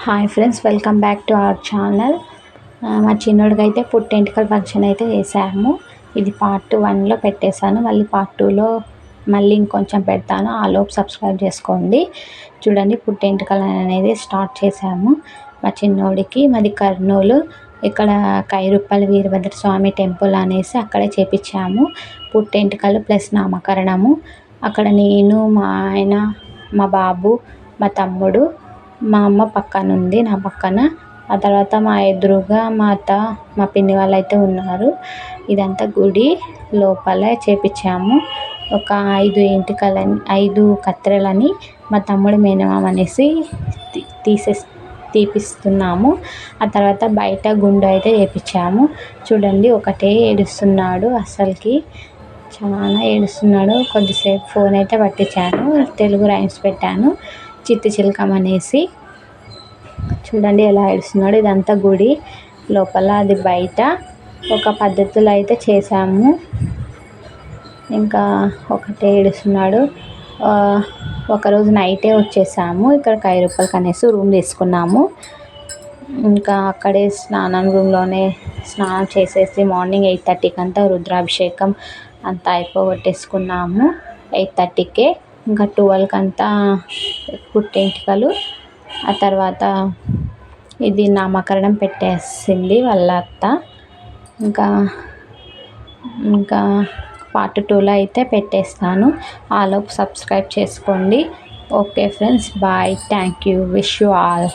Hi friends welcome back to our channel. మా చిన్నోడికి అయితే పుట్టెంటికల ఫంక్షన్ అయితే చేసాము ఇది పార్ట్ వన్లో పెట్టేశాను. మళ్ళీ పార్ట్ టూలో మళ్ళీ ఇంకొంచెం పెడతాను. ఆ లోపు సబ్స్క్రైబ్ చేసుకోండి. చూడండి పుట్టెంటికలు అనేది స్టార్ట్ చేసాము మా చిన్నోడికి మాది కర్నూలు. ఇక్కడ కైరుప్పల్ వీరభద్ర స్వామి టెంపుల్ అనేసి అక్కడే చేపించాము. పుట్టెంటికలు ప్లస్ నామకరణము. అక్కడ నేను మా ఆయన మా బాబు మా తమ్ముడు మా అమ్మ పక్కన ఉంది నా పక్కన. ఆ తర్వాత మా ఎదురుగా మా అత్త మా పిన్ని వాళ్ళు అయితే ఉన్నారు. ఇదంతా గుడి. లోపల చేపించాము. ఒక ఐదు ఎంటుకలని ఐదు కత్తెరలని మా తమ్ముడు మేనమామ అనేసి తీసేసి తీపిస్తున్నాము. ఆ తర్వాత బయట గుండు అయితే చేపించాము. చూడండి ఒకటే ఏడుస్తున్నాడు అసలుకి చాలా ఏడుస్తున్నాడు. కొద్దిసేపు ఫోన్ అయితే పట్టించాను. తెలుగు రైమ్స్ పెట్టాను. చిట్టి చిలకం అనేసి. చూడండి ఎలా ఏడుస్తున్నాడు. ఇదంతా గుడి. లోపల అది బయట. ఒక పద్ధతిలో అయితే చేసాము ఇంకా ఒకటే ఏడుస్తున్నాడు. ఒకరోజు నైటే వచ్చేసాము. ఇక్కడ కైరూపల్కి అనేసి రూమ్ తీసుకున్నాము. ఇంకా అక్కడే స్నానం రూమ్లోనే స్నానం చేసేసి మార్నింగ్ ఎయిట్ థర్టీకి అంతా రుద్రాభిషేకం అంతా అయిపోగొట్టేసుకున్నాము. ఎయిట్ థర్టీకే. ఇంకా ట్వెల్వ్కి అంతా పుట్టెంటుకలు. ఆ తర్వాత ఇది నామకరణం పెట్టేసింది వాళ్ళ అత్త ఇంకా ఇంకా పార్ట్ టూలో అయితే పెట్టేస్తాను. ఆలోపు సబ్స్క్రైబ్ చేసుకోండి. Okay friends bye thank you wish you all